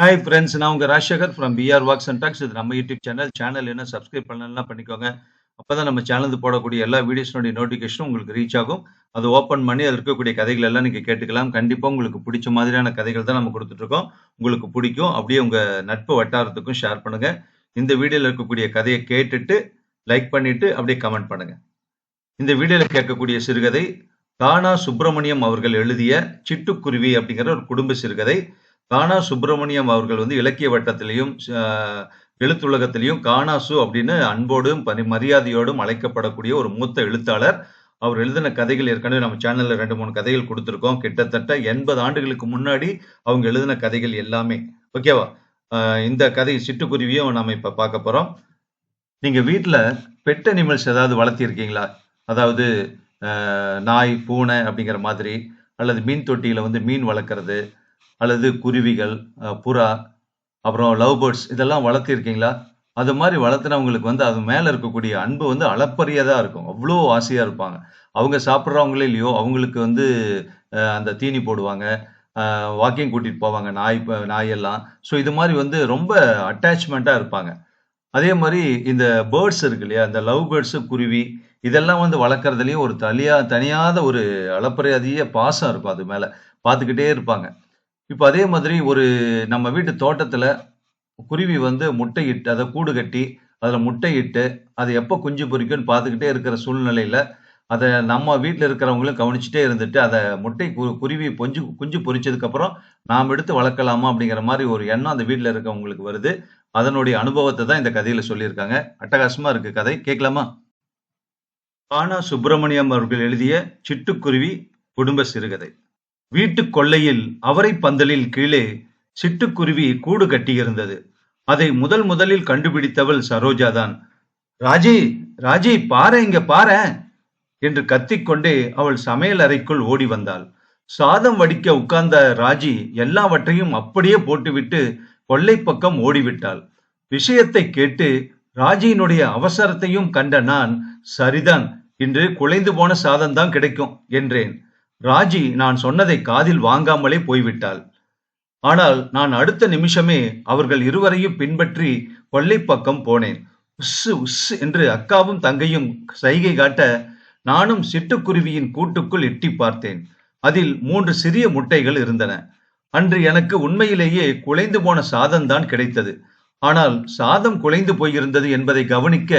Hi friends நான் உங்கள் Rajasekar from BR walks and talks இது நம்ம யூடியூப் சேனல் சேனல் என்ன சப்ஸ்கிரைப் பண்ணலாம் பண்ணிக்கோங்க. அப்போ தான் நம்ம சேனலுக்கு போடக்கூடிய எல்லா வீடியோஸ்னுடைய நோட்டிஃபிகேஷனும் உங்களுக்கு ரீச் ஆகும். அதை ஓப்பன் பண்ணி அதில் இருக்கக்கூடிய கதைகள் எல்லாம் நீங்கள் கேட்டுக்கலாம். கண்டிப்பாக உங்களுக்கு பிடிச்ச மாதிரியான கதைகள் தான் நம்ம கொடுத்துட்ருக்கோம் உங்களுக்கு பிடிக்கும் அப்படியே உங்கள் நட்பு வட்டாரத்துக்கும் ஷேர் பண்ணுங்கள் இந்த வீடியோவில் இருக்கக்கூடிய கதையை கேட்டுட்டு லைக் பண்ணிவிட்டு அப்படியே கமெண்ட் பண்ணுங்கள் இந்த வீடியோவில் கேட்கக்கூடிய சிறுகதை தானா சுப்பிரமணியம் அவர்கள் எழுதிய சிட்டுக்குருவி அப்படிங்கிற ஒரு குடும்ப சிறுகதை. கானா சுப்பிரமணியம் அவர்கள் வந்து இலக்கிய வட்டத்திலையும் எழுத்துலகத்திலையும் கானாசு அப்படின்னு அன்போடும் பரி மரியாதையோடும் அழைக்கப்படக்கூடிய ஒரு மூத்த எழுத்தாளர். அவர் எழுதின கதைகள் ஏற்கனவே நம்ம சேனல்ல ரெண்டு மூணு கதைகள் கொடுத்துருக்கோம். கிட்டத்தட்ட எண்பது ஆண்டுகளுக்கு முன்னாடி அவங்க எழுதின கதைகள் எல்லாமே. ஓகேவா இந்த கதை சிட்டுக்குருவியும் நம்ம இப்ப பார்க்க போறோம். நீங்க வீட்டில் பெட் அனிமல்ஸ் ஏதாவது வளர்த்திருக்கீங்களா? அதாவது நாய் பூனை அப்படிங்கிற மாதிரி அல்லது மீன் தொட்டியில வந்து மீன் வளர்க்கறது அல்லது குருவிகள் அஹ், புறா அப்புறம் லவ் பேர்ட்ஸ் இதெல்லாம் வளர்த்திருக்கீங்களா? அது மாதிரி வளர்த்துனவங்களுக்கு வந்து அது மேல இருக்கக்கூடிய அன்பு வந்து அளப்பரியதாக இருக்கும். அவ்வளோ ஆசையா இருப்பாங்க. அவங்க சாப்பிட்றவங்களே இல்லையோ அவங்களுக்கு வந்து அஹ், அந்த தீனி போடுவாங்க வாக்கிங் கூட்டிட்டு போவாங்க நாய் நாயெல்லாம். ஸோ இது மாதிரி வந்து ரொம்ப அட்டாச்மெண்ட்டா இருப்பாங்க. அதே மாதிரி இந்த பேர்ட்ஸ் இருக்கு இல்லையா இந்த லவ் பேர்ட்ஸ் குருவி இதெல்லாம் வந்து வளர்க்குறதுலேயும் ஒரு தனியா தனியாத ஒரு அளப்பரியதிய பாசம் இருக்கும் அது மேலே. பார்த்துக்கிட்டே இருப்பாங்க. இப்போ அதே மாதிரி ஒரு நம்ம வீட்டு தோட்டத்தில் குருவி வந்து முட்டையிட்டு அதை கூடு கட்டி அதில் முட்டையிட்டு அது எப்போ குஞ்சு பொறிக்கும்னு பார்த்துக்கிட்டே இருக்கிற சூழ்நிலையில் அதை நம்ம வீட்டில் இருக்கிறவங்களும் கவனிச்சுட்டே இருந்துட்டு அதை முட்டை கு குருவி பொஞ்சு குஞ்சு பொறிச்சதுக்கப்புறம் நாம் எடுத்து வளர்க்கலாமா அப்படிங்கிற மாதிரி ஒரு எண்ணம் அந்த வீட்டில் இருக்கவங்களுக்கு வருது. அதனுடைய அனுபவத்தை தான் இந்த கதையில் சொல்லியிருக்காங்க. அட்டகாசமாக இருக்கு கதை. கேட்கலாமா? பானா சுப்பிரமணியம் அவர்கள் எழுதிய சிட்டுக்குருவி குடும்ப சிறுகதை. வீட்டுக் கொல்லையில் அவரை பந்தலில் கீழே சிட்டுக்குருவி கூடு கட்டியிருந்தது. அதை முதல் முதலில் கண்டுபிடித்தவள் சரோஜாதான். ராஜி ராஜி பாரு இங்க பாரு என்று கத்திக்கொண்டே அவள் சமையல் அறைக்குள் ஓடி வந்தாள். சாதம் வடிக்க உட்கார்ந்த ராஜி எல்லாவற்றையும் அப்படியே போட்டுவிட்டு கொள்ளை பக்கம் ஓடிவிட்டாள். விஷயத்தை கேட்டு ராஜியினுடைய அவசரத்தையும் கண்ட நான் சரிதான் இன்று குலைந்து போன சாதம் தான் கிடைக்கும் என்றேன். ராஜி நான் சொன்னதை காதில் வாங்காமலே போய்விட்டாள். ஆனால் நான் அடுத்த நிமிஷமே அவர்கள் இருவரையும் பின்பற்றி கொல்லை பக்கம் போனேன். உஸ்ஸு உஸ் என்று அக்காவும் தங்கையும் சைகை காட்ட நானும் சிட்டுக்குருவியின் கூட்டுக்குள் எட்டி பார்த்தேன். அதில் மூன்று சிறிய முட்டைகள் இருந்தன. அன்று எனக்கு உண்மையிலேயே குலைந்து போன சாதம்தான் கிடைத்தது. ஆனால் சாதம் குலைந்து போயிருந்தது என்பதை கவனிக்க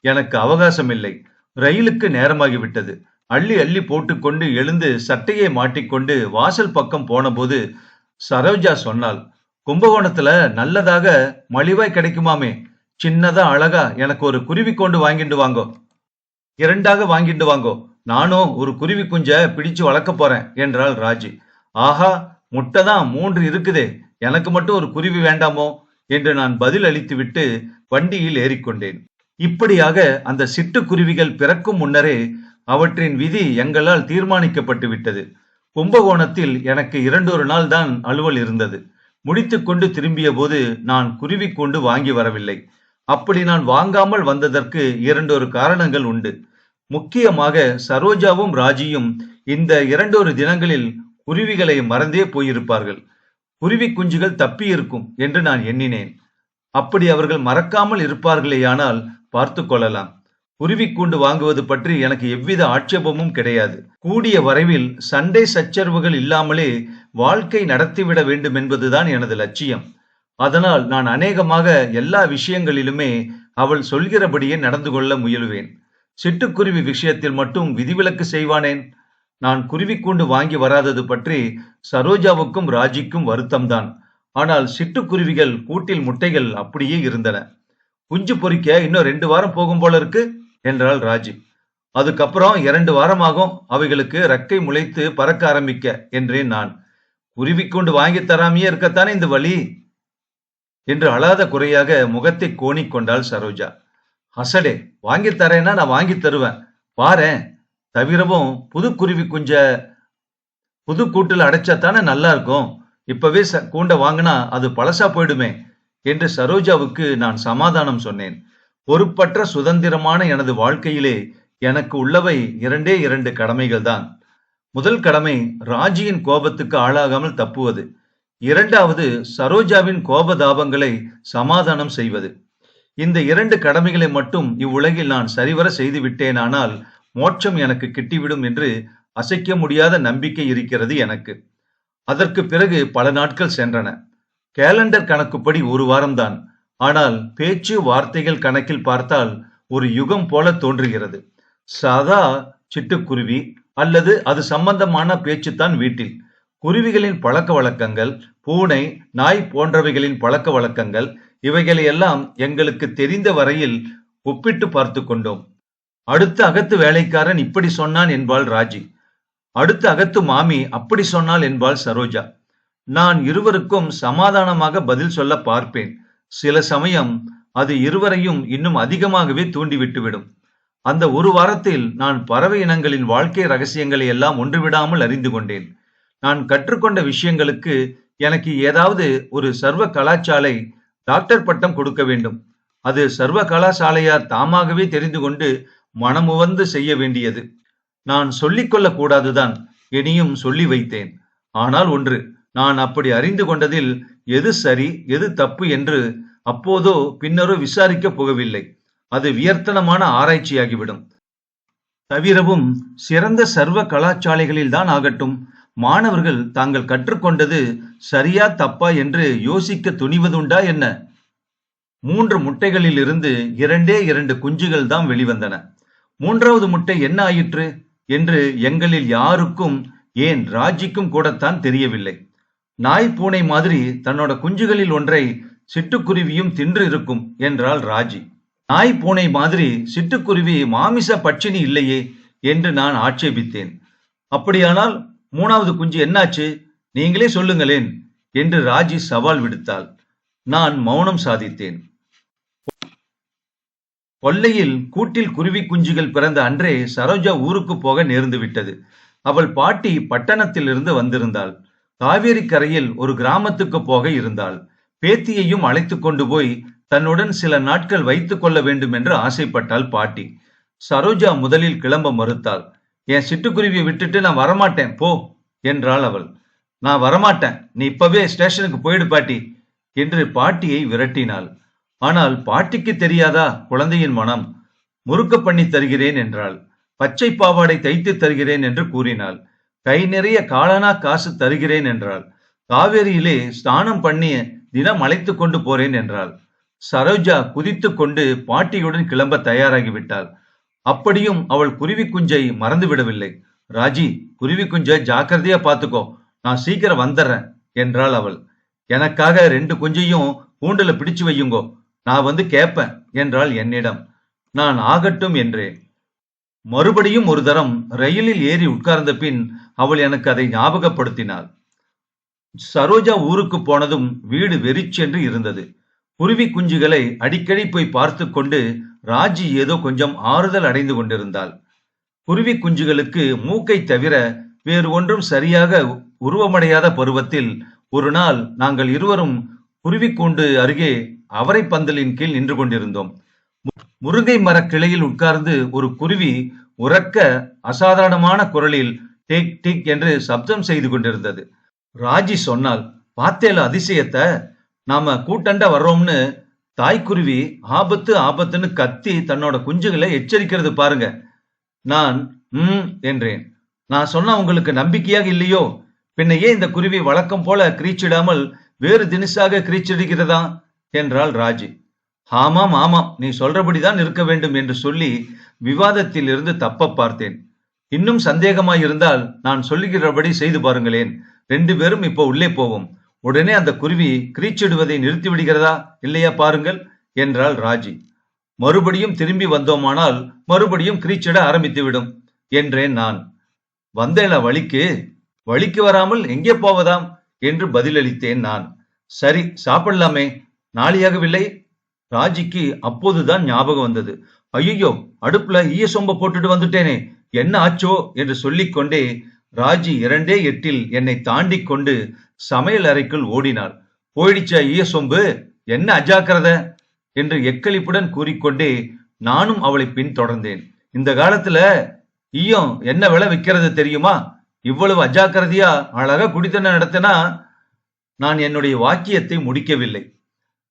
எனக்கு அவகாசமில்லை. ரயிலுக்கு நேரமாகிவிட்டது. அள்ளி அள்ளி போட்டுக்கொண்டு எழுந்து சட்டையை மாட்டிக்கொண்டு வாசல் பக்கம் போனபோது சரோஜா சொன்னாள் கும்பகோணத்துல நல்லதாக மலிவாய் கிடைக்குமாமே. சின்னதா அழகா எனக்கு ஒரு குருவி கொண்டு வாங்கிட்டு வாங்கோ. இரண்டாக வாங்கிட்டு வாங்கோ. நானும் ஒரு குருவி குஞ்ச பிடிச்சு வளர்க்க போறேன் என்றாள் ராஜி. ஆஹா முட்டை தான் மூன்று இருக்குதே. எனக்கு மட்டும் ஒரு குருவி வேண்டாமோ? என்று நான் பதில் அளித்துவிட்டு வண்டியில் ஏறிக்கொண்டேன். இப்படியாக அந்த சிட்டுக்குருவிகள் பிறக்கும் முன்னரே அவற்றின் விதி எங்களால் தீர்மானிக்கப்பட்டு விட்டது கும்பகோணத்தில் எனக்கு இரண்டொரு நாள் தான் அலுவல் இருந்தது. முடித்துக்கொண்டு திரும்பிய போது நான் குருவி கொண்டு வாங்கி வரவில்லை. அப்படி நான் வாங்காமல் வந்ததற்கு இரண்டொரு காரணங்கள் உண்டு. முக்கியமாக சரோஜாவும் ராஜியும் இந்த இரண்டொரு தினங்களில் குருவிகளை மறந்தே போயிருப்பார்கள். குருவி குஞ்சுகள் தப்பி இருக்கும் என்று நான் எண்ணினேன். அப்படி அவர்கள் மறக்காமல் இருப்பார்களேயானால் பார்த்து கொள்ளலாம். குருவி கூண்டு வாங்குவது பற்றி எனக்கு எவ்வித ஆட்சேபமும் கிடையாது. கூடிய வரைவில் சண்டை சச்சரவுகள் இல்லாமலே வாழ்க்கை நடத்திவிட வேண்டும் என்பதுதான் எனது லட்சியம். அதனால் நான் அநேகமாக எல்லா விஷயங்களிலுமே அவள் சொல்கிறபடியே நடந்து கொள்ள முயலுவேன். சிட்டுக்குருவி விஷயத்தில் மட்டும் விதிவிலக்கு செய்வானேன்? நான் குருவி கூண்டு வாங்கி வராதது பற்றி சரோஜாவுக்கும் ராஜிக்கும் வருத்தம்தான். ஆனால் சிட்டுக்குருவிகள் கூட்டில் முட்டைகள் அப்படியே இருந்தன. குஞ்சு பொறிக்க இன்னும் ரெண்டு வாரம் போகும் போல இருக்கு. என்றாள் ராஜி. அதுக்கப்புறம் இரண்டு வாரமாகும் அவைகளுக்கு ரெக்கை முளைத்து பறக்க ஆரம்பிக்க என்றேன் நான். குருவி கொண்டு வாங்கி தராமையே இருக்கத்தானே இந்த வழி? என்று அழாத குறையாக முகத்தை கோணிக் கொண்டாள் சரோஜா. ஹசடே வாங்கி தரேன்னா நான் வாங்கி தருவேன். பாரேன். தவிரவும் புது குருவி குஞ்ச புது கூட்டுல அடைச்சாத்தானே நல்லா இருக்கும். இப்பவே ச- கூண்டை வாங்கினா அது பழசா போயிடுமே என்று சரோஜாவுக்கு நான் சமாதானம் சொன்னேன். பொறுப்பற்ற சுதந்திரமான எனது வாழ்க்கையிலே எனக்கு உள்ளவை இரண்டே இரண்டு கடமைகள் தான் முதல் கடமை ராஜியின் கோபத்துக்கு ஆளாகாமல் தப்புவது. இரண்டாவது சரோஜாவின் கோபதாபங்களை சமாதானம் செய்வது. இந்த இரண்டு கடமைகளை மட்டும் இவ்வுலகில் நான் சரிவர செய்து விட்டேனானால் மோட்சம் எனக்கு கிட்டிவிடும் என்று அசைக்க முடியாத நம்பிக்கை இருக்கிறது எனக்கு. அதற்கு பிறகு பல நாட்கள் சென்றன. கேலண்டர் கணக்குப்படி ஒரு வாரம்தான். ஆனால் பேச்சு வார்த்தைகள் கணக்கில் பார்த்தால் ஒரு யுகம் போல தோன்றுகிறது. சதா சிட்டுக்குருவி அல்லது அது சம்பந்தமான பேச்சுத்தான் வீட்டில். குருவிகளின் பழக்க வழக்கங்கள் பூனை நாய் போன்றவைகளின் பழக்க வழக்கங்கள் இவைகளையெல்லாம் எங்களுக்கு தெரிந்த வரையில் ஒப்பிட்டு பார்த்து கொண்டோம். அடுத்த அகத்து வேலைக்காரன் இப்படி சொன்னான் என்பாள் ராஜி. அடுத்த அகத்து மாமி அப்படி சொன்னாள் என்பாள் சரோஜா. நான் இருவருக்கும் சமாதானமாக பதில் சொல்ல பார்ப்பேன். சில சமயம் அது இருவரையும் இன்னும் அதிகமாகவே தூண்டிவிட்டுவிடும். அந்த ஒரு வாரத்தில் நான் பறவை இனங்களின் வாழ்க்கை ரகசியங்களை எல்லாம் ஒன்றுவிடாமல் அறிந்து கொண்டேன். நான் கற்றுக்கொண்ட விஷயங்களுக்கு எனக்கு ஏதாவது ஒரு சர்வ கலாச்சாலை டாக்டர் பட்டம் கொடுக்க வேண்டும். அது சர்வ கலாசாலையார் தாமாகவே தெரிந்து கொண்டு மனமுவந்து செய்ய வேண்டியது. நான் சொல்லிக்கொள்ள கூடாதுதான் இனியும் சொல்லி வைத்தேன். ஆனால் ஒன்று நான் அப்படி அறிந்து கொண்டதில் எது சரி எது தப்பு என்று அப்போதோ பின்னரோ விசாரிக்கப் போகவில்லை. அது வியர்த்தனமான ஆராய்ச்சியாகிவிடும். தவிரவும் சிறந்த சர்வ கலாச்சாலைகளில் தான் ஆகட்டும். மாணவர்கள் தாங்கள் கற்றுக்கொண்டது சரியா தப்பா என்று யோசிக்க துணிவதுண்டா என்ன? மூன்று முட்டைகளில் இருந்து இரண்டே இரண்டு குஞ்சுகள் தான் வெளிவந்தன. மூன்றாவது முட்டை என்ன ஆயிற்று? என்று எங்களில் யாருக்கும் ஏன் ராஜிக்கும் கூடத்தான் தெரியவில்லை. நாய் பூனை மாதிரி தன்னோட குஞ்சுகளில் ஒன்றை சிட்டுக்குருவியும் தின்று இருக்கும் என்றாள் ராஜி. நாய் பூனை மாதிரி சிட்டுக்குருவி மாமிச பட்சினி இல்லையே என்று நான் ஆட்சேபித்தேன். அப்படியானால் மூணாவது குஞ்சு என்னாச்சு? நீங்களே சொல்லுங்களேன் என்று ராஜி சவால் விடுத்தாள். நான் மௌனம் சாதித்தேன். கொல்லையில் கூட்டில் குருவி குஞ்சுகள் பிறந்த அன்றே சரோஜா ஊருக்கு போக நேர்ந்து விட்டது அவள் பாட்டி பட்டணத்திலிருந்து வந்திருந்தாள். காவேரி கரையில் ஒரு கிராமத்துக்கு போக இருந்தாள். பேத்தியையும் அழைத்து கொண்டு போய் தன்னுடன் சில நாட்கள் வைத்துக் கொள்ள வேண்டும் என்று ஆசைப்பட்டாள் பாட்டி. சரோஜா முதலில் கிளம்ப மறுத்தாள். என் சிட்டுக்குருவியை விட்டுட்டு நான் வரமாட்டேன் போ என்றாள் அவள். நான் வரமாட்டேன் நீ இப்பவே ஸ்டேஷனுக்கு போயிடு பாட்டி என்று பாட்டியை விரட்டினாள். ஆனால் பாட்டிக்கு தெரியாதா குழந்தையின் மனம்? முறுக்க பண்ணி தருகிறேன் என்றாள். பச்சை பாவாடை தைத்து தருகிறேன் என்று கூறினாள். கை நிறைய காலனா காசு தருகிறேன் என்றாள். காவேரியிலே ஸ்நானம் பண்ணி தினம் அழைத்து கொண்டு போறேன் என்றாள். சரோஜா குதித்து கொண்டு பாட்டியுடன் கிளம்ப தயாராகிவிட்டாள். அப்படியும் அவள் குருவி குஞ்சை மறந்து விடவில்லை. ராஜி குருவி குஞ்சை ஜாக்கிரதையா பாத்துக்கோ. நான் சீக்கிரம் வந்துடுறேன் என்றாள் அவள். எனக்காக ரெண்டு குஞ்சையும் கூண்டல பிடிச்சு வையுங்கோ. நான் வந்து கேட்பேன் என்றாள் என்னிடம். நான் ஆகட்டும் என்றேன். மறுபடியும் ஒரு தரம் ரயிலில் ஏறி உட்கார்ந்த பின் அவள் எனக்கு அதை ஞாபகப்படுத்தினாள். சரோஜா ஊருக்கு போனதும் வீடு வெறிச்சென்று இருந்தது. குருவி குஞ்சுகளை அடிக்கடி போய் பார்த்து கொண்டு ராஜி ஏதோ கொஞ்சம் ஆறுதல் அடைந்து கொண்டிருந்தாள். குருவி குஞ்சுகளுக்கு மூக்கை தவிர வேறு ஒன்றும் சரியாக உருவமடையாத பருவத்தில் ஒரு நாள் நாங்கள் இருவரும் குருவிக்கூண்டு அருகே அவரை பந்தலின் கீழ் நின்று கொண்டிருந்தோம். முருங்கை மரக் கிளையில் உட்கார்ந்து ஒரு குருவி உறக்க அசாதாரணமான குரலில் டிக் டிக் என்று சப்தம் செய்து கொண்டிருந்தது. ராஜி சொன்னால் பார்த்தேல அதிசயத்தை நாம கூட்டண்ட வர்றோம்னு தாய்க்குருவி ஆபத்து ஆபத்துன்னு கத்தி தன்னோட குஞ்சுகளை எச்சரிக்கிறது பாருங்க. நான் ம் என்றேன். நான் சொன்ன உங்களுக்கு நம்பிக்கையாக இல்லையோ? பின்ன ஏன் இந்த குருவி வழக்கம் போல கிரீச்சிடாமல் வேறு தினிசாக கிரீச்சிடுகிறதா? என்றாள் ராஜி. ஆமாம் ஆமாம். நீ சொல்றபடிதான் இருக்க வேண்டும் என்று சொல்லி விவாதத்தில் இருந்து தப்ப பார்த்தேன். இன்னும் சந்தேகமாயிருந்தால் நான் சொல்லுகிறபடி செய்து பாருங்களேன். ரெண்டு பேரும் இப்போ உள்ளே போவோம். உடனே அந்த குருவி கிரீச்சிடுவதை நிறுத்தி விடுகிறதா இல்லையா பாருங்கள் என்றாள் ராஜி. மறுபடியும் திரும்பி வந்தோமானால் மறுபடியும் கிரீச்சிட ஆரம்பித்துவிடும் என்றேன் நான். வந்தேன வழிக்கு? வழிக்கு வராமல் எங்கே போவதாம் என்று பதிலளித்தேன் நான். சரி சாப்பிடலாமே. நாளியாகவில்லை? ராஜிக்கு அப்போதுதான் ஞாபகம் வந்தது. ஐயோ அடுப்புல ஈய சொம்ப போட்டுட்டு வந்துட்டேனே. என்ன ஆச்சோ என்று சொல்லிக்கொண்டே ராஜி இரண்டே எட்டில் என்னை தாண்டி கொண்டு சமையல் அறைக்குள் ஓடினாள். போயிடுச்சா ஈய சொம்பு என்ன அஜாக்கிரத என்று எக்களிப்புடன் கூறிக்கொண்டே நானும் அவளை பின்தொடர்ந்தேன். இந்த காலத்துல ஈயம் என்ன விலை விற்கிறது தெரியுமா? இவ்வளவு அஜாக்கிரதையா அழகா குடித்தன நடத்தினா நான் என்னுடைய வாக்கியத்தை முடிக்கவில்லை.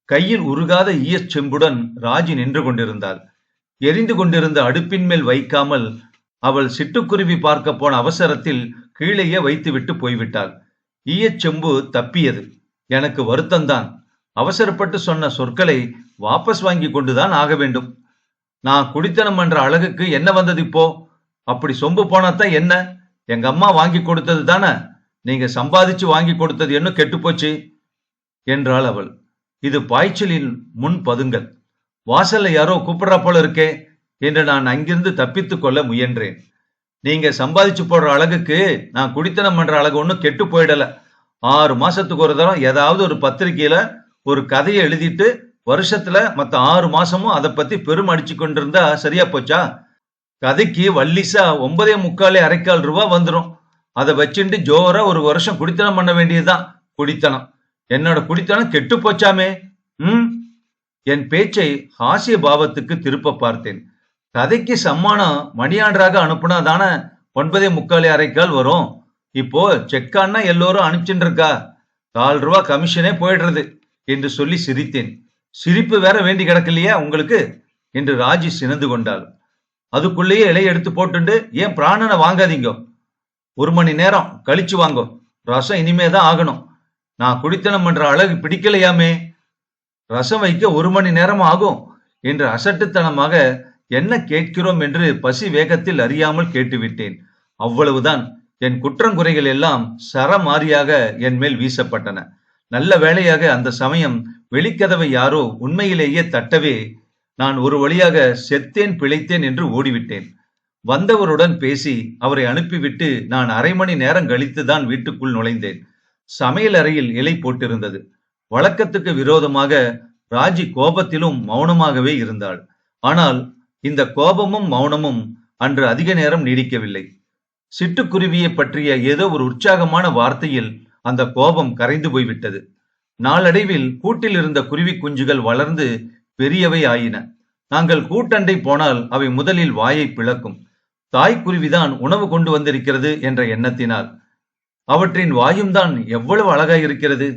கையில் உருகாத ஈயச் செம்புடன் ராஜி நின்று கொண்டிருந்தாள். எரிந்து கொண்டிருந்த அடுப்பின் மேல் வைக்காமல் அவள் சிட்டுக்குருவி பார்க்க போன அவசரத்தில் கீழேயே வைத்துவிட்டு போய்விட்டாள். ஈயச் செம்பு தப்பியது. எனக்கு வருத்தம்தான். அவசரப்பட்டு சொன்ன சொற்களை வாபஸ் வாங்கி கொண்டுதான் ஆக வேண்டும். நான் குடித்தனம் என்ற அழகுக்கு என்ன வந்தது இப்போ? அப்படி சொம்பு போனாதான் என்ன? எங்க அம்மா வாங்கி கொடுத்தது தானே? நீங்க சம்பாதிச்சு வாங்கி கொடுத்தது என்ன கெட்டுப்போச்சு? என்றாள் அவள். இது பாய்ச்சலின் முன் பதுங்கல் வாசல்ல யாரோ கூப்பிடுறா போல இருக்கே. என்று நான் அங்கிருந்து தப்பித்துக் கொள்ள முயன்றேன். நீங்க சம்பாதிச்சு போடுற அழகுக்கு நான் குடித்தனம் பண்ற அழகு ஒன்றும் கெட்டு போயிடல. ஆறு மாசத்துக்கு ஒரு தரம் ஏதாவது ஒரு பத்திரிகையில ஒரு கதையை எழுதிட்டு வருஷத்துல மத்த ஆறு மாசமும் அதை பத்தி பெரும் அடிச்சு கொண்டிருந்தா சரியா போச்சா? கதைக்கு வள்ளிசா ஒன்பதே முக்காலே அரைக்கால் ரூபா வந்துடும் அதை வச்சுட்டு ஜோரா ஒரு வருஷம் குடித்தனம் பண்ண வேண்டியதுதான் குடித்தனம். என்னோட குடித்தனம் கெட்டு போச்சாமே? ம்? என் பேச்சை ஹாசிய பாவத்துக்கு திருப்ப பார்த்தேன். கதைக்கு சம்மானம் மணியாண்டராக அனுப்புனா தானே ஒன்பதே முக்கால் அரைக்கால் வரும்? இப்போ செக்கான்னா எல்லோரும் அனுப்பிச்சுட்டு இருக்கா கால் ரூபா கமிஷனே போயிடுறது என்று சொல்லி சிரித்தேன். சிரிப்பு வேற வேண்டி கிடக்கலையா உங்களுக்கு என்று ராஜி சினந்து கொண்டாள். அதுக்குள்ளேயே இலையை எடுத்து போட்டுண்டு ஏன் பிராணனை வாங்காதீங்க? ஒரு மணி நேரம் கழிச்சு வாங்கோ. ரசம் இனிமே தான் ஆகணும். நான் குடித்தனம் பண்ற அழகு பிடிக்கலையாமே? ரசம் வைக்க ஒரு மணி நேரம் ஆகும் என்று அசட்டுத்தனமாக என்ன கேட்கிறோம் என்று பசி வேகத்தில் அறியாமல் கேட்டுவிட்டேன். அவ்வளவுதான். என் குற்றங்குறைகள் எல்லாம் சரமாரியாக என் மேல் வீசப்பட்டன. நல்ல வேளையாக அந்த சமயம் வெளிக்கதவை யாரோ உண்மையிலேயே தட்டவே நான் ஒரு வழியாக செத்தேன் பிழைத்தேன் என்று ஓடிவிட்டேன். வந்தவருடன் பேசி அவரை அனுப்பிவிட்டு நான் அரை மணி நேரம் கழித்துதான் வீட்டுக்குள் நுழைந்தேன். சமையல் அறையில் இலை போட்டிருந்தது. வழக்கத்துக்கு விரோதமாக ராஜி கோபத்திலும் மௌனமாகவே இருந்தாள். ஆனால் இந்த கோபமும் மௌனமும் அன்று அதிக நேரம் நீடிக்கவில்லை. சிட்டுக்குருவியை பற்றிய ஏதோ ஒரு உற்சாகமான வார்த்தையில் அந்த கோபம் கரைந்து போய்விட்டது. நாளடைவில் கூட்டில் இருந்த குருவி குஞ்சுகள் வளர்ந்து பெரியவை ஆயின. நாங்கள் கூட்டண்டை போனால் அவை முதலில் வாயை பிளக்கும். தாய்க்குருவிதான் உணவு கொண்டு வந்திருக்கிறது என்ற எண்ணத்தினால். அவற்றின் வாயும் தான் எவ்வளவு அழகாய் இருக்கிறது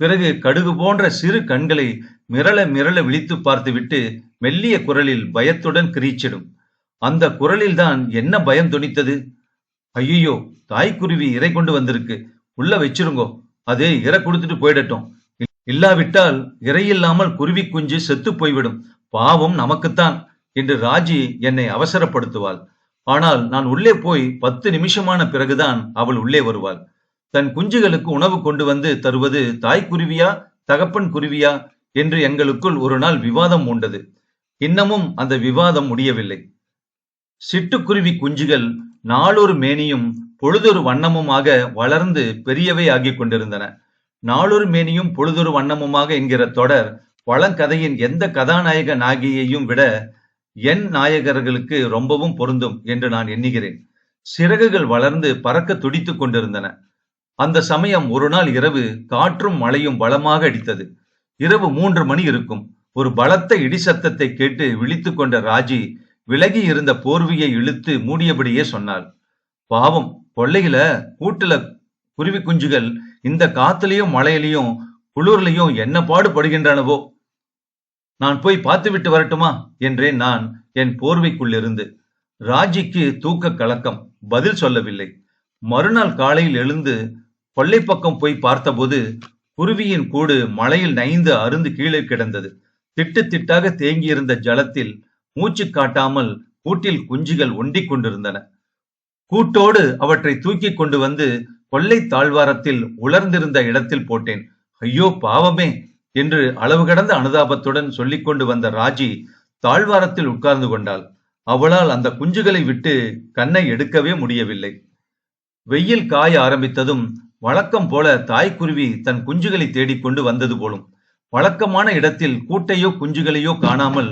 பிறகு கடுகு போன்ற சிறு கண்களை மிரள மிரள விழித்து பார்த்துவிட்டு மெல்லிய குரலில் பயத்துடன் கிரீச்சிடும். அந்த குரலில்தான் என்ன பயம் துணித்தது? ஐயோ தாய்க்குருவி இறை கொண்டு வந்திருக்கு. உள்ள வச்சிருங்கோ. அது இறை கொடுத்துட்டு போயிடட்டும். இல்லாவிட்டால் இறையில்லாமல் குருவி குஞ்சு செத்து போய்விடும். பாவம் நமக்குத்தான் என்று ராஜி என்னை அவசரப்படுத்துவாள். ஆனால் நான் உள்ளே போய் பத்து நிமிஷமான பிறகுதான் அவள் உள்ளே வருவாள். தன் குஞ்சுகளுக்கு உணவு கொண்டு வந்து தருவது தாய்க்குருவியா தகப்பன் குருவியா என்று எங்களுக்குள் ஒரு நாள் விவாதம் உண்டது இன்னமும் அந்த விவாதம் முடியவில்லை. சிட்டுக்குருவி குஞ்சுகள் நாளொரு மேனியும் பொழுதொரு வண்ணமுமாக வளர்ந்து பெரியவை ஆகிக் கொண்டிருந்தன. நாளொரு மேனியும் பொழுதொரு வண்ணமுமாக என்கிற தொடர் பழங்கதையின் எந்த கதாநாயக நாயகியையும் விட என் நாயகர்களுக்கு ரொம்பவும் பொருந்தும் என்று நான் எண்ணுகிறேன். சிறகுகள் வளர்ந்து பறக்க துடித்துக் கொண்டிருந்தன. அந்த சமயம் ஒரு நாள் இரவு காற்றும் மழையும் பலமாக அடித்தது. இரவு மூன்று மணி இருக்கும். ஒரு பலத்த இடி சத்தத்தை கேட்டு விழித்து கொண்ட ராஜி விலகி இருந்த போர்வையை இழுத்து மூடியபடியே சொன்னாள். பாவம் கொள்ளையில கூட்டுல குருவி குஞ்சுகள் இந்த காத்துலயும் மழையிலையும் குளிர்லையும் என்ன பாடுபடுகின்றனவோ? நான் போய் பார்த்து விட்டு வரட்டுமா? என்றேன் நான் என் போர்வைக்குள்ளிருந்து. ராஜிக்கு தூக்க கலக்கம். பதில் சொல்லவில்லை. மறுநாள் காலையில் எழுந்து கொல்லை பக்கம் போய் பார்த்தபோது குருவியின் கூடு மலையில் நைந்து அருந்து கீழே கிடந்தது. திட்டு திட்டாக தேங்கியிருந்த ஜலத்தில் மூச்சு காட்டாமல் கூட்டில் குஞ்சுகள் ஒண்டிக் கொண்டிருந்தன. கூட்டோடு அவற்றை தூக்கி கொண்டு வந்து கொல்லை தாழ்வாரத்தில் உலர்ந்திருந்த இடத்தில் போட்டேன். ஐயோ பாவமே என்று அளவு கடந்த அனுதாபத்துடன் சொல்லிக் கொண்டு வந்த ராஜி தாழ்வாரத்தில் உட்கார்ந்து கொண்டாள். அவளால் அந்த குஞ்சுகளை விட்டு கண்ணை எடுக்கவே முடியவில்லை. வெயில் காய ஆரம்பித்ததும் வழக்கம் போல தாய்க்குருவி தன் குஞ்சுகளை தேடிக்கொண்டு வந்தது போலும். வழக்கமான இடத்தில் கூட்டையோ குஞ்சுகளையோ காணாமல்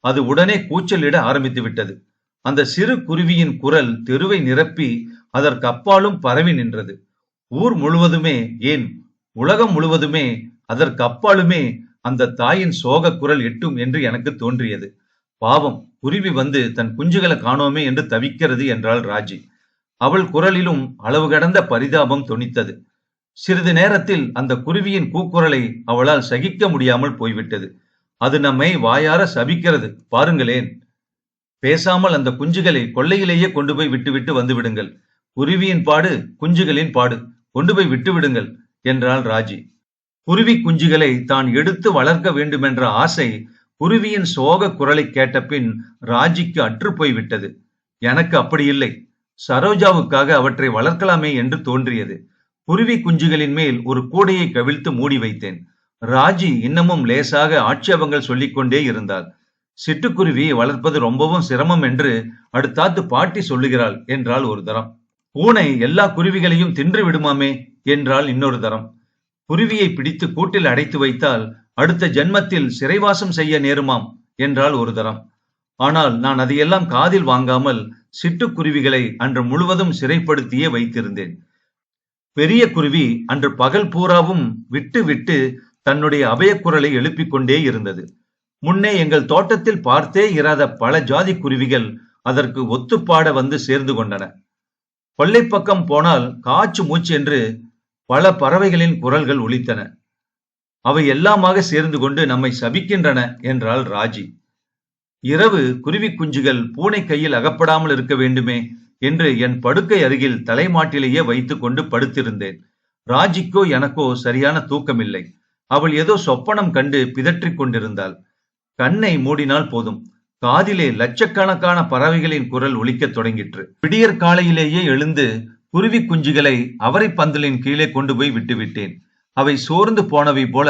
அது உடனே கூச்சலிட ஆரம்பித்து விட்டது. அந்த சிறு குருவியின் குரல் தெருவை நிரப்பி அதற்கு அப்பாலும் பரவி நின்றது. ஊர் முழுவதுமே ஏன்? உலகம் முழுவதுமே அதற்கு அப்பாலுமே அந்த தாயின் சோக குரல் எட்டும் என்று எனக்கு தோன்றியது. பாவம் குருவி வந்து தன் குஞ்சுகளை காணோமே என்று தவிக்கிறது என்றாள் ராஜி. அவள் குரலிலும் அளவு கடந்த பரிதாபம் தொனித்தது. சிறிது நேரத்தில் அந்த குருவியின் கூக்குரலை அவளால் சகிக்க முடியாமல் போய்விட்டது. அது நம்மை வாயார சபிக்கிறது பாருங்களேன். பேசாமல் அந்த குஞ்சுகளை கொள்ளையிலேயே கொண்டு போய் விட்டுவிட்டு வந்து விடுங்கள் குருவியின் பாடு குஞ்சுகளின் பாடு கொண்டு போய் விட்டு விடுங்கள் என்றாள் ராஜி. குருவி குஞ்சுகளை தான் எடுத்து வளர்க்க வேண்டுமென்ற ஆசை குருவியின் சோக குரலை கேட்ட பின் ராஜிக்கு அற்று போய்விட்டது. எனக்கு அப்படி இல்லை சரோஜாவுக்காக அவற்றை வளர்க்கலாமே என்று தோன்றியது. குருவி குஞ்சுகளின் மேல் ஒரு கூடையை கவிழ்த்து மூடி வைத்தேன். ராஜி இன்னமும் லேசாக ஆட்சேபங்கள் சொல்லிக்கொண்டே இருந்தாள். சிட்டுக்குருவியை வளர்ப்பது ரொம்பவும் சிரமம் என்று அடுத்தாத்து பாட்டி சொல்லுகிறாள் என்றாள் ஒரு தரம். பூனை எல்லா குருவிகளையும் தின்று விடுமாமே என்றால் இன்னொரு தரம். குருவியை பிடித்து கூட்டில் அடைத்து வைத்தால் அடுத்த ஜென்மத்தில் சிறைவாசம் செய்ய நேருமாம் என்றால் ஒரு தரம். ஆனால் நான் அதையெல்லாம் காதில் வாங்காமல் சிட்டுக்குருவிகளை அன்று முழுவதும் சிறைப்படுத்தியே வைத்திருந்தேன். பெரிய குருவி அன்று பகல் பூராவும் விட்டு விட்டு தன்னுடைய அபயக்குரலை எழுப்பிக் கொண்டே இருந்தது. முன்னே எங்கள் தோட்டத்தில் பார்த்தே இராத பல ஜாதி குருவிகள் அதற்கு ஒத்துப்பாட வந்து சேர்ந்து கொண்டன. கொல்லைப்பக்கம் போனால் காச்சு மூச்சு என்று பல பறவைகளின் குரல்கள் ஒலித்தன. அவை எல்லாமாக சேர்ந்து கொண்டு நம்மை சபிக்கின்றன என்றாள் ராஜி. இரவு குருவி குஞ்சுகள் பூனை கையில் அகப்படாமல் இருக்க வேண்டுமே என்று என் படுக்கை அருகில் தலைமாட்டிலேயே வைத்துக் கொண்டு படுத்திருந்தேன். ராஜிக்கோ எனக்கோ சரியான தூக்கமில்லை. அவள் ஏதோ சொப்பனம் கண்டு பிதற்றிக் கொண்டிருந்தாள். கண்ணை மூடினால் போதும். காதிலே லட்சக்கணக்கான பறவைகளின் குரல் ஒலிக்கத் தொடங்கிற்று. விடியற் காலையிலேயே எழுந்து குருவி குஞ்சுகளை அவரை பந்தலின் கீழே கொண்டு போய் விட்டுவிட்டேன். அவை சோர்ந்து போனவை போல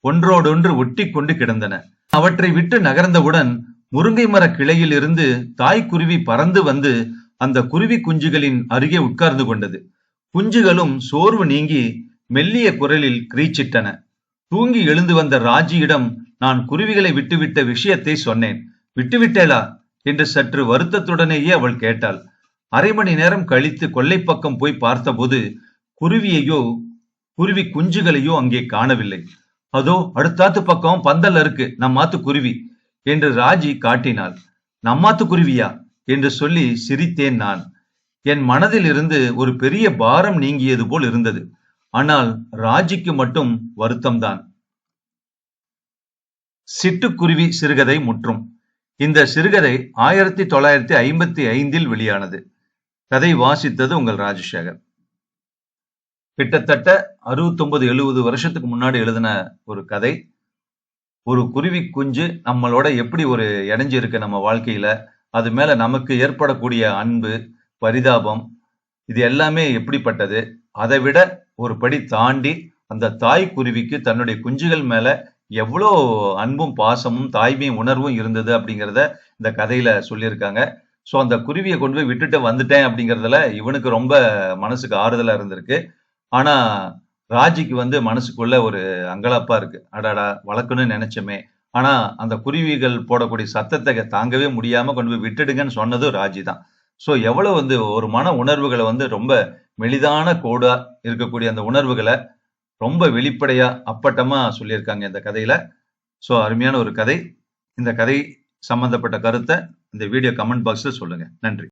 ஒன்றோடொன்று ஒட்டி கொண்டு கிடந்தன. அவற்றை விட்டு நகர்ந்தவுடன் முருங்கை மர கிளையில் இருந்து தாய்க்குருவி பறந்து வந்து அந்த குருவி குஞ்சுகளின் அருகே உட்கார்ந்து கொண்டது. குஞ்சுகளும் சோர்வு நீங்கி மெல்லிய குரலில் கிரீச்சிட்டன. தூங்கி எழுந்து வந்த ராஜியிடம் நான் குருவிகளை விட்டுவிட்ட விஷயத்தை சொன்னேன். விட்டுவிட்டேளா? என்று சற்று வருத்தத்துடனேயே அவள் கேட்டாள். அரை மணி நேரம் கழித்து கொல்லைப்பக்கம் போய் பார்த்தபோது குருவியையோ குருவி குஞ்சுகளையோ அங்கே காணவில்லை. அதோ அடுத்தாத்து பக்கம் பந்தல் இருக்கு. நம்மாத்து குருவி. என்று ராஜி காட்டினாள். நம்மாத்து குருவியா? என்று சொல்லி சிரித்தேன் நான். என் மனதில் இருந்து ஒரு பெரிய பாரம் நீங்கியது போல் இருந்தது. ஆனால் ராஜிக்கு மட்டும் வருத்தம்தான். சிட்டுக்குருவி சிறுகதை முற்றும். இந்த சிறுகதை ஆயிரத்தி தொள்ளாயிரத்தி ஐம்பத்தி ஐந்தில் வெளியானது. கதை வாசித்தது உங்கள் ராஜசேகர். கிட்டத்தட்ட அறுபத்தொன்பது எழுபது வருஷத்துக்கு முன்னாடி எழுதின ஒரு கதை. ஒரு குருவி குஞ்சு நம்மளோட எப்படி ஒரு இணைஞ்சு இருக்கு நம்ம வாழ்க்கையில? அது மேல நமக்கு ஏற்படக்கூடிய அன்பு பரிதாபம் இது எல்லாமே எப்படிப்பட்டது? அதை விட ஒரு படி தாண்டி அந்த தாய் குருவிக்கு தன்னுடைய குஞ்சுகள் மேல எவ்வளோ அன்பும் பாசமும் தாய்மையும் உணர்வும் இருந்தது அப்படிங்கிறத இந்த கதையில சொல்லியிருக்காங்க. ஸோ அந்த குருவியை கொண்டு போய் விட்டுட்டு வந்துட்டேன் அப்படிங்கிறதுல இவனுக்கு ரொம்ப மனசுக்கு ஆறுதலா இருந்திருக்கு. ஆனா ராஜிக்கு வந்து மனசுக்குள்ள ஒரு அங்கலாப்பா இருக்கு. அடாடா வளர்க்கணும்னு நினைச்சோமே. ஆனா அந்த குருவிகள் போடக்கூடிய சத்தத்தை தாங்கவே முடியாம கொண்டு போய் விட்டுடுங்கன்னு சொன்னதும் ராஜி தான். ஸோ எவ்வளவு வந்து ஒரு மன உணர்வுகளை வந்து ரொம்ப மெலிதான கோடா இருக்கக்கூடிய அந்த உணர்வுகளை ரொம்ப வெளிப்படையா அப்பட்டமா சொல்லியிருக்காங்க இந்த கதையில. ஸோ அருமையான ஒரு கதை. இந்த கதை சம்பந்தப்பட்ட கருத்தை இந்த வீடியோ கமெண்ட் பாக்ஸில் சொல்லுங்க. நன்றி.